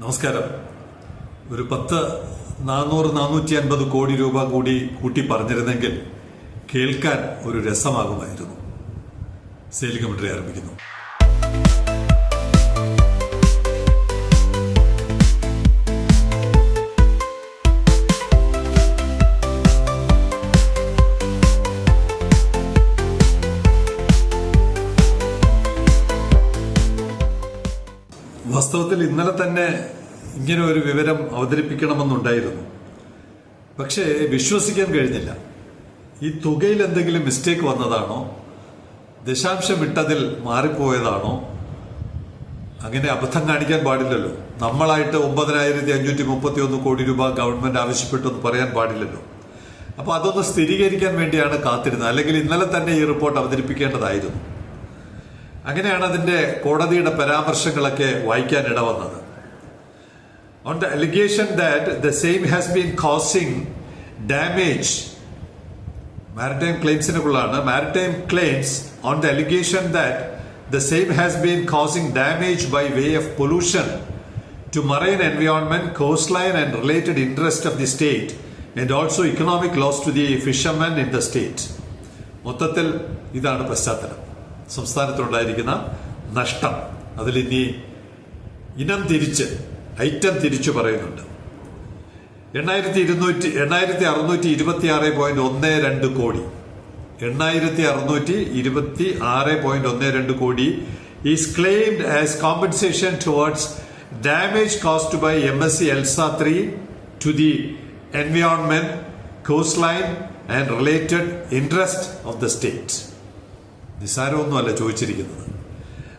നമസ്കാരം. ഒരു പത്ത് നാനൂറ് നാനൂറ്റി അൻപത് കോടി രൂപ കൂടി കൂട്ടി പറഞ്ഞിരുന്നെങ്കിൽ കേൾക്കാൻ ഒരു രസമാകുമായിരുന്നു. സെയിൽ കമന്ററി ആരംഭിക്കുന്നു. വാസ്തവത്തിൽ ഇന്നലെ തന്നെ ഇങ്ങനെ ഒരു വിവരം അവതരിപ്പിക്കണമെന്നുണ്ടായിരുന്നു. പക്ഷേ വിശ്വസിക്കാൻ കഴിഞ്ഞില്ല. ഈ തുകയിൽ എന്തെങ്കിലും മിസ്റ്റേക്ക് വന്നതാണോ? ദശാംശം ഇട്ടതിൽ മാറിപ്പോയതാണോ? അങ്ങനെ അബദ്ധം കാണിക്കാൻ പാടില്ലല്ലോ. നമ്മളായിട്ട് ഒമ്പതിനായിരത്തി അഞ്ഞൂറ്റി മുപ്പത്തി ഒന്ന് കോടി രൂപ ഗവൺമെന്റ് ആവശ്യപ്പെട്ടു എന്ന് പറയാൻ പാടില്ലല്ലോ. അപ്പോൾ അതൊന്ന് സ്ഥിരീകരിക്കാൻ വേണ്ടിയാണ് കാത്തിരുന്നത്. അല്ലെങ്കിൽ ഇന്നലെ തന്നെ ഈ റിപ്പോർട്ട് അവതരിപ്പിക്കേണ്ടതായിരുന്നു. അങ്ങനെയാണ് അതിന്റെ കോടതിയുടെ പരാമർശങ്ങളൊക്കെ വായിക്കാൻ ഇടവന്നത്. On the allegation that the same has been causing damage maritime ക്ലെയിംസിനെ കുള്ളാണ് maritime claims on the allegation that the same has been causing damage by way of pollution to marine environment, coastline, and related interest of the state, and also economic loss to the fishermen in the state. മൊത്തത്തിൽ ഇതാണ് പശ്ചാത്തലം. സംസ്ഥാനത്തുണ്ടായിരിക്കുന്ന നഷ്ടം. അതിലിനി ഇനം തിരിച്ച് item തിരിച്ചു പറയുന്നുണ്ട്. എണ്ണായിരത്തി ഇരുന്നൂറ്റി എണ്ണായിരത്തി അറുന്നൂറ്റി ഇരുപത്തി ആറ് പോയിന്റ് ഒന്ന് രണ്ട് കോടി. എണ്ണായിരത്തി അറുന്നൂറ്റി ഇരുപത്തി ആറ് പോയിന്റ് ഒന്ന് രണ്ട് കോടി is claimed as compensation towards damage cost by M S C Elsa three to the environment coast line and related interest of the state നിസ്സാരമൊന്നുമല്ല ചോദിച്ചിരിക്കുന്നത്.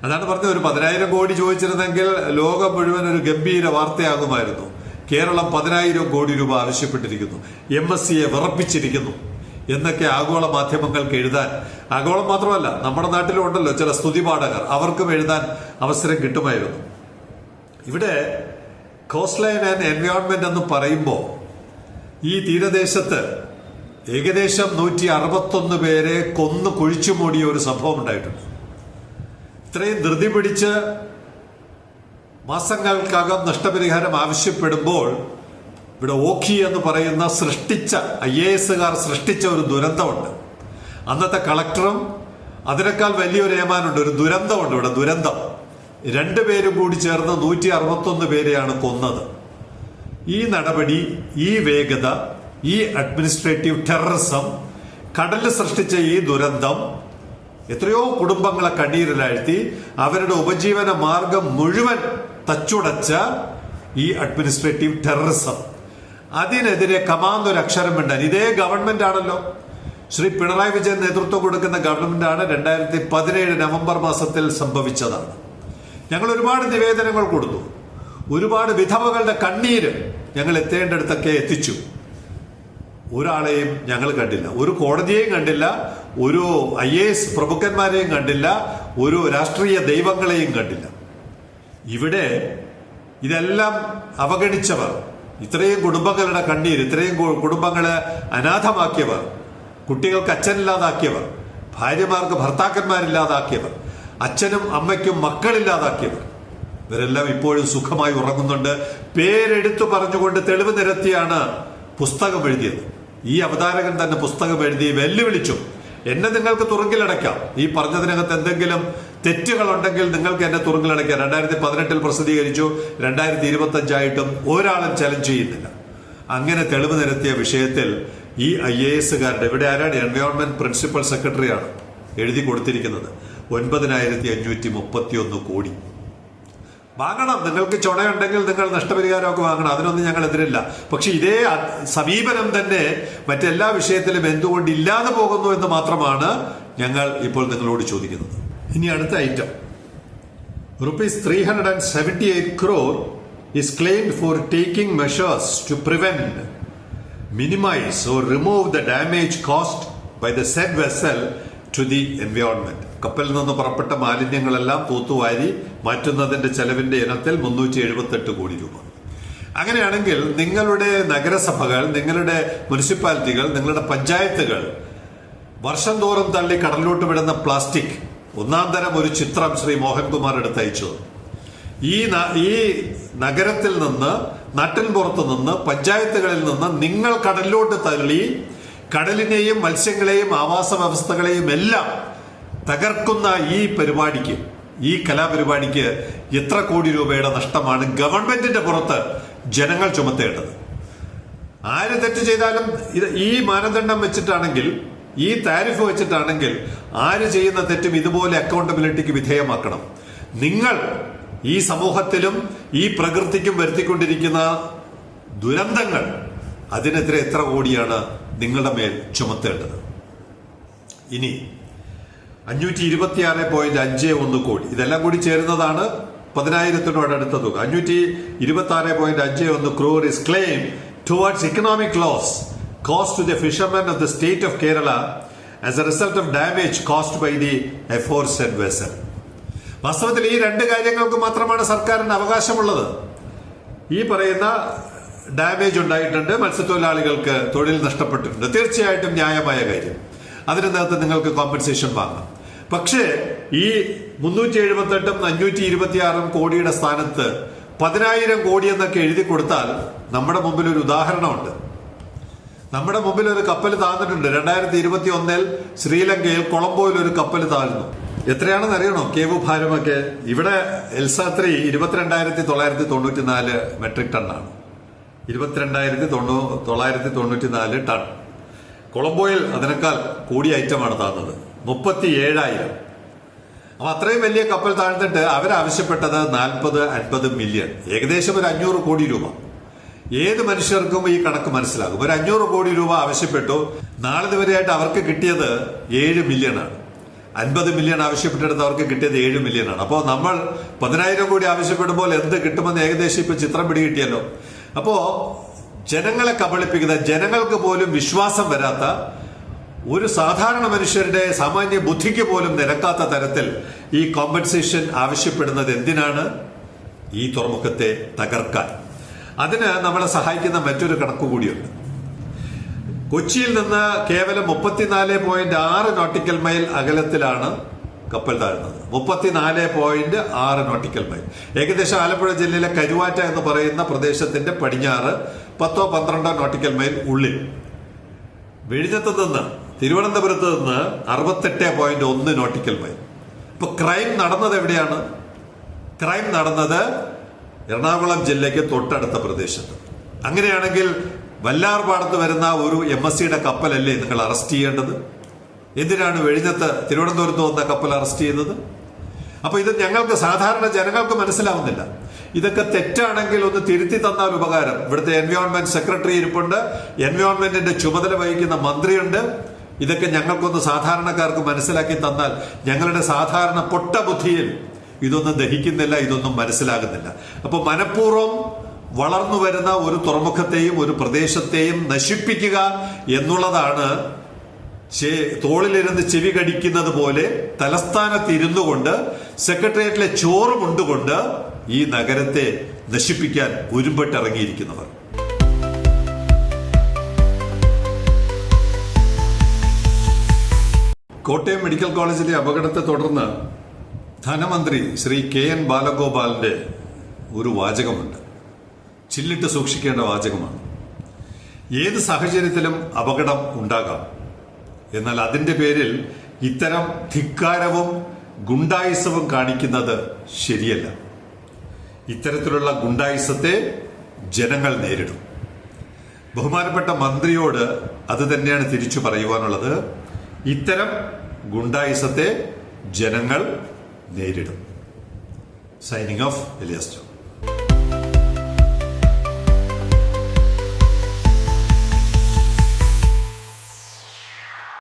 അതാണ് പറഞ്ഞത് ഒരു പതിനായിരം കോടി ചോദിച്ചിരുന്നെങ്കിൽ ലോകം മുഴുവൻ ഒരു ഗംഭീര വാർത്തയാകുമായിരുന്നു. കേരളം പതിനായിരം കോടി രൂപ ആവശ്യപ്പെട്ടിരിക്കുന്നു. എം എസ് സിയെ വിറപ്പിച്ചിരിക്കുന്നു. എന്നൊക്കെ ആഗോള മാധ്യമങ്ങൾക്ക് എഴുതാൻ. ആഗോളം മാത്രമല്ല നമ്മുടെ നാട്ടിലും ഉണ്ടല്ലോ ചില സ്തുതിപാഠകർ അവർക്കും എഴുതാൻ അവസരം കിട്ടുമായിരുന്നു. ഇവിടെ കോസ്റ്റ് ലൈൻ ആൻഡ് എൻവയോൺമെന്റ് എന്ന് പറയുമ്പോൾ ഈ തീരദേശത്ത് ഏകദേശം നൂറ്റി അറുപത്തൊന്ന് പേരെ കൊന്നു കുഴിച്ചു മൂടിയ ഒരു സംഭവം ഉണ്ടായിട്ടുണ്ട്. ഇത്രയും ധൃതി പിടിച്ച് മാസങ്ങൾക്കകം നഷ്ടപരിഹാരം ആവശ്യപ്പെടുമ്പോൾ ഇവിടെ ഓഖി എന്ന് പറയുന്ന സൃഷ്ടിച്ച ഐ എ എസുകാർ സൃഷ്ടിച്ച ഒരു ദുരന്തമുണ്ട്. അന്നത്തെ കളക്ടറും അതിനേക്കാൾ വലിയൊരു ഏമാനുണ്ട് ഒരു ദുരന്തമുണ്ട് ഇവിടെ ദുരന്തം. രണ്ടുപേരും കൂടി ചേർന്ന് നൂറ്റി അറുപത്തൊന്ന് പേരെയാണ് കൊന്നത്. ഈ നടപടി ഈ വേഗത ഈ അഡ്മിനിസ്ട്രേറ്റീവ് ടെററിസം കടലിൽ സൃഷ്ടിച്ച ഈ ദുരന്തം എത്രയോ കുടുംബങ്ങളെ കണ്ണീരിലാഴ്ത്തി അവരുടെ ഉപജീവന മാർഗം മുഴുവൻ തച്ചുടച്ച ഈ അഡ്മിനിസ്ട്രേറ്റീവ് ടെററിസം അതിനെതിരെ കമാന്നൊരു അക്ഷരം വേണ്ടാൻ ഇതേ ഗവൺമെന്റ് ആണല്ലോ. ശ്രീ പിണറായി വിജയൻ നേതൃത്വം കൊടുക്കുന്ന ഗവൺമെന്റാണ് രണ്ടായിരത്തി പതിനേഴ് നവംബർ മാസത്തിൽ സംഭവിച്ചതാണ്. ഞങ്ങൾ ഒരുപാട് നിവേദനങ്ങൾ കൊടുത്തു. ഒരുപാട് വിധവകളുടെ കണ്ണീര് ഞങ്ങൾ എത്തേണ്ടടുത്തൊക്കെ എത്തിച്ചു. ഒരാളെയും ഞങ്ങൾ കണ്ടില്ല. ഒരു കോടതിയെയും കണ്ടില്ല ഒരു ഐ എ എസ് പ്രഭുക്കന്മാരെയും കണ്ടില്ല ഒരു രാഷ്ട്രീയ ദൈവങ്ങളെയും കണ്ടില്ല. ഇവിടെ ഇതെല്ലാം അവഗണിച്ചവർ ഇത്രയും കുടുംബങ്ങളുടെ കണ്ണീർ ഇത്രയും കുടുംബങ്ങളെ അനാഥമാക്കിയവർ കുട്ടികൾക്ക് അച്ഛനില്ലാതാക്കിയവർ ഭാര്യമാർക്ക് ഭർത്താക്കന്മാരില്ലാതാക്കിയവർ അച്ഛനും അമ്മയ്ക്കും മക്കളില്ലാതാക്കിയവർ. ഇവരെല്ലാം ഇപ്പോഴും സുഖമായി ഉറങ്ങുന്നുണ്ട്. പേരെടുത്തു പറഞ്ഞുകൊണ്ട് തെളിവ് നിരത്തിയാണ് പുസ്തകം എഴുതിയത്. ഈ അവതാരകൻ തന്നെ പുസ്തകം എഴുതി വെല്ലുവിളിച്ചു. എന്നെ നിങ്ങൾക്ക് തുറങ്കിലടയ്ക്കാം. ഈ പറഞ്ഞതിനകത്ത് എന്തെങ്കിലും തെറ്റുകളുണ്ടെങ്കിൽ നിങ്ങൾക്ക് എന്നെ തുറങ്കിലടയ്ക്കാം. രണ്ടായിരത്തി പതിനെട്ടിൽ പ്രസിദ്ധീകരിച്ചു. രണ്ടായിരത്തി ഇരുപത്തി അഞ്ചായിട്ടും ഒരാളും ചലഞ്ച് ചെയ്യുന്നില്ല. അങ്ങനെ തെളിവ് നിരത്തിയ വിഷയത്തിൽ ഈ ഐ എ എസുകാരുടെ ഇവിടെ ആരാണ്? എൻവയോൺമെന്റ് പ്രിൻസിപ്പൽ സെക്രട്ടറിയാണ് എഴുതി കൊടുത്തിരിക്കുന്നത്. ഒൻപതിനായിരത്തി അഞ്ഞൂറ്റി മുപ്പത്തി ഒന്ന് കോടി. വാങ്ങണം. നിങ്ങൾക്ക് ചുണയുണ്ടെങ്കിൽ നിങ്ങൾ നഷ്ടപരിഹാരമൊക്കെ വാങ്ങണം. അതിനൊന്നും ഞങ്ങൾ എതിരില്ല. പക്ഷെ ഇതേ സമീപനം തന്നെ മറ്റെല്ലാ വിഷയത്തിലും എന്തുകൊണ്ട് ഇല്ലാതെ പോകുന്നു എന്ന് മാത്രമാണ് ഞങ്ങൾ ഇപ്പോൾ നിങ്ങളോട് ചോദിക്കുന്നത്. ഇനി അടുത്ത item rupees three hundred and seventy eight crore is claimed for taking measures to prevent, minimize, or remove the damage caused by the said vessel to the environment. കപ്പലിൽ നിന്ന് പുറപ്പെട്ട മാലിന്യങ്ങളെല്ലാം തൂത്തുവാരി മാറ്റുന്നതിന്റെ ചെലവിന്റെ ഇനത്തിൽ മുന്നൂറ്റി എഴുപത്തെട്ട് കോടി രൂപ. അങ്ങനെയാണെങ്കിൽ നിങ്ങളുടെ നഗരസഭകൾ നിങ്ങളുടെ മുനിസിപ്പാലിറ്റികൾ നിങ്ങളുടെ പഞ്ചായത്തുകൾ വർഷം തോറും തള്ളി കടലിലോട്ട് വിടുന്ന പ്ലാസ്റ്റിക് ഒന്നാം തരം ഒരു ചിത്രം ശ്രീ മോഹൻകുമാർ എടുത്തയച്ചു. ഈ ഈ നഗരത്തിൽ നിന്ന് നാട്ടിൻ പുറത്ത് നിന്ന് പഞ്ചായത്തുകളിൽ നിന്ന് നിങ്ങൾ കടലിലോട്ട് തള്ളി കടലിനെയും മത്സ്യങ്ങളെയും ആവാസ വ്യവസ്ഥകളെയും എല്ലാം തകർക്കുന്ന ഈ പരിപാടിക്ക് ഈ കലാപരിപാടിക്ക് എത്ര കോടി രൂപയുടെ നഷ്ടമാണ് ഗവൺമെന്റിന്റെ പുറത്ത് ജനങ്ങൾ ചുമത്തേണ്ടത്. ആര് തെറ്റ് ചെയ്താലും ഇത് ഈ മാനദണ്ഡം വെച്ചിട്ടാണെങ്കിൽ ഈ താരിഫ് വെച്ചിട്ടാണെങ്കിൽ ആര് ചെയ്യുന്ന തെറ്റും ഇതുപോലെ അക്കൗണ്ടബിലിറ്റിക്ക് വിധേയമാക്കണം. നിങ്ങൾ ഈ സമൂഹത്തിലും ഈ പ്രകൃതിക്കും വരുത്തിക്കൊണ്ടിരിക്കുന്ന ദുരന്തങ്ങൾ അതിനെതിരെ എത്ര കോടിയാണ് നിങ്ങളുടെ മേൽ ചുമത്തേണ്ടത്? ഇനി അഞ്ഞൂറ്റി ഇരുപത്തിയാറ് പോയിന്റ് അഞ്ച് ഒന്ന് കോടി. ഇതെല്ലാം കൂടി ചേരുന്നതാണ് പതിനായിരത്തിനോട് അടുത്ത തുക. അഞ്ഞൂറ്റി ഇരുപത്തി ആറ് പോയിന്റ് അഞ്ച് ഒന്ന് crore is claim towards economic loss cost to the fishermen of the state of Kerala as a result of damage cost by the aforesaid vessel വാസ്തവത്തിൽ ഈ രണ്ട് കാര്യങ്ങൾക്ക് മാത്രമാണ് സർക്കാരിന് അവകാശമുള്ളത്. ഈ പറയുന്ന ഡാമേജ് ഉണ്ടായിട്ടുണ്ട് മത്സ്യത്തൊഴിലാളികൾക്ക് തൊഴിൽ നഷ്ടപ്പെട്ടിട്ടുണ്ട്. തീർച്ചയായിട്ടും ന്യായമായ കാര്യം. അതിനകത്ത് നിങ്ങൾക്ക് കോമ്പൻസേഷൻ വാങ്ങാം. പക്ഷേ ഈ മുന്നൂറ്റി എഴുപത്തെട്ടും അഞ്ഞൂറ്റി ഇരുപത്തിയാറും കോടിയുടെ സ്ഥാനത്ത് പതിനായിരം കോടി എന്നൊക്കെ എഴുതി കൊടുത്താൽ നമ്മുടെ മുമ്പിൽ ഒരു ഉദാഹരണമുണ്ട്. നമ്മുടെ മുമ്പിൽ ഒരു കപ്പൽ താഴ്ന്നിട്ടുണ്ട് രണ്ടായിരത്തി ഇരുപത്തി ഒന്നിൽ ശ്രീലങ്കയിൽ കൊളംബോയിൽ ഒരു കപ്പൽ താഴ്ന്നു. എത്രയാണെന്ന് അറിയണോ? കേവ് ഭാരമൊക്കെ ഇവിടെ എൽസാത്രി ഇരുപത്തിരണ്ടായിരത്തി തൊള്ളായിരത്തി തൊണ്ണൂറ്റി നാല് മെട്രിക് ടണ്ണാണ്. ഇരുപത്തിരണ്ടായിരത്തി തൊണ്ണൂ തൊള്ളായിരത്തി തൊണ്ണൂറ്റി നാല് ടൺ. കൊളംബോയിൽ അതിനേക്കാൾ കൂടിയ ഐറ്റമാണ് താഴ്ന്നത് മുപ്പത്തി ഏഴായിരം അപ്പൊ അത്രയും വലിയ കപ്പൽ താഴ്ന്നിട്ട് അവരാവശ്യപ്പെട്ടത് നാൽപ്പത് അൻപത് മില്യൺ ഏകദേശം ഒരു അഞ്ഞൂറ് കോടി രൂപ. ഏത് മനുഷ്യർക്കും ഈ കണക്ക് മനസ്സിലാകും. ഒരു അഞ്ഞൂറ് കോടി രൂപ ആവശ്യപ്പെട്ടു. നാളെ വരെയായിട്ട് അവർക്ക് കിട്ടിയത് ഏഴ് മില്യൺ ആണ്. അൻപത് മില്യൺ ആവശ്യപ്പെട്ടിടത്ത് അവർക്ക് കിട്ടിയത് ഏഴ് മില്യൺ ആണ്. അപ്പോൾ നമ്മൾ പതിനായിരം കോടി ആവശ്യപ്പെടുമ്പോൾ എന്ത് കിട്ടുമെന്ന് ഏകദേശം ഇപ്പൊ ചിത്രം പിടികിട്ടിയല്ലോ. അപ്പോ ജനങ്ങളെ കബളിപ്പിക്കുന്ന ജനങ്ങൾക്ക് പോലും വിശ്വാസം വരാത്ത ഒരു സാധാരണ മനുഷ്യരുടെ സാമാന്യ ബുദ്ധിക്ക് പോലും നിരക്കാത്ത തരത്തിൽ ഈ കോമ്പൻസേഷൻ ആവശ്യപ്പെടുന്നത് എന്തിനാണ്? ഈ തുറമുഖത്തെ തകർക്കാൻ. അതിന് നമ്മളെ സഹായിക്കുന്ന മറ്റൊരു കണക്ക് കൂടിയുണ്ട്. കൊച്ചിയിൽ നിന്ന് കേവലം മുപ്പത്തിനാല് പോയിന്റ് ആറ് നോട്ടിക്കൽ മൈൽ അകലത്തിലാണ് കപ്പൽ താഴ്ന്നത്. മുപ്പത്തിനാല് പോയിന്റ് ആറ് നോട്ടിക്കൽ മൈൽ ഏകദേശം ആലപ്പുഴ ജില്ലയിലെ കരുവാറ്റ എന്ന് പറയുന്ന പ്രദേശത്തിന്റെ പടിഞ്ഞാറ് പത്തോ പന്ത്രണ്ടോ നോട്ടിക്കൽ മൈൽ ഉള്ളിൽ. വെഴിഞ്ഞത്ത് നിന്ന് തിരുവനന്തപുരത്ത് നിന്ന് അറുപത്തെട്ട് പോയിന്റ് ഒന്ന് നോട്ടിക്കൽ മൈൽ ഇപ്പൊ ക്രൈം നടന്നത് എവിടെയാണ്? ക്രൈം നടന്നത് എറണാകുളം ജില്ലയ്ക്ക് തൊട്ടടുത്ത പ്രദേശത്ത്. അങ്ങനെയാണെങ്കിൽ വല്ലാർപാടത്ത് വരുന്ന ഒരു എം എസ് സിയുടെ കപ്പലല്ലേ നിങ്ങൾ അറസ്റ്റ് ചെയ്യേണ്ടത്? എന്തിനാണ് വെഴിഞ്ഞത്ത് തിരുവനന്തപുരത്ത് വന്ന കപ്പൽ അറസ്റ്റ് ചെയ്യുന്നത്? അപ്പൊ ഇത് ഞങ്ങൾക്ക് സാധാരണ ജനങ്ങൾക്ക് മനസ്സിലാവുന്നില്ല. ഇതൊക്കെ തെറ്റാണെങ്കിൽ ഒന്ന് തിരുത്തി തന്നാൽ ഉപകാരം. ഇവിടുത്തെ എൻവയോൺമെന്റ് സെക്രട്ടറി ഇരിപ്പുണ്ട്. എൻവയോൺമെന്റിന്റെ ചുമതല വഹിക്കുന്ന മന്ത്രിയുണ്ട്. ഇതൊക്കെ ഞങ്ങൾക്കൊന്ന് സാധാരണക്കാർക്ക് മനസ്സിലാക്കി തന്നാൽ ഞങ്ങളുടെ സാധാരണ പൊട്ട ബുദ്ധിയിൽ ഇതൊന്നും ദഹിക്കുന്നില്ല ഇതൊന്നും മനസ്സിലാകുന്നില്ല. അപ്പോൾ മനഃപൂർവം വളർന്നു വരുന്ന ഒരു തുറമുഖത്തെയും ഒരു പ്രദേശത്തെയും നശിപ്പിക്കുക എന്നുള്ളതാണ് തോളിലിരുന്ന് ചെവി കടിക്കുന്നത് പോലെ തലസ്ഥാനത്ത് ഇരുന്നു കൊണ്ട് സെക്രട്ടേറിയറ്റിലെ ചോറുമുണ്ടുകൊണ്ട് ഈ നഗരത്തെ നശിപ്പിക്കാൻ ഉരുമ്പെട്ടിറങ്ങിയിരിക്കുന്നവർ കോട്ടയം മെഡിക്കൽ കോളേജിലെ അപകടത്തെ തുടർന്ന് ധനമന്ത്രി ശ്രീ കെ എൻ ബാലഗോപാലിന്റെ ഒരു വാചകമുണ്ട്. ചില്ലിട്ട് സൂക്ഷിക്കേണ്ട വാചകമാണ്. ഏത് സാഹചര്യത്തിലും അപകടം ഉണ്ടാകാം. എന്നാൽ അതിന്റെ പേരിൽ ഇത്തരം ധിക്കാരവും ഗുണ്ടായുസവും കാണിക്കുന്നത് ശരിയല്ല. ഇത്തരത്തിലുള്ള ഗുണ്ടായുസത്തെ ജനങ്ങൾ നേരിടും. ബഹുമാനപ്പെട്ട മന്ത്രിയോട് അത് തന്നെയാണ് തിരിച്ചു പറയുവാനുള്ളത്. ഇത്തരം ഗുണ്ടായിസത്തെ ജനങ്ങൾ നേരിടും. Signing off എലിയസ്റ്റോ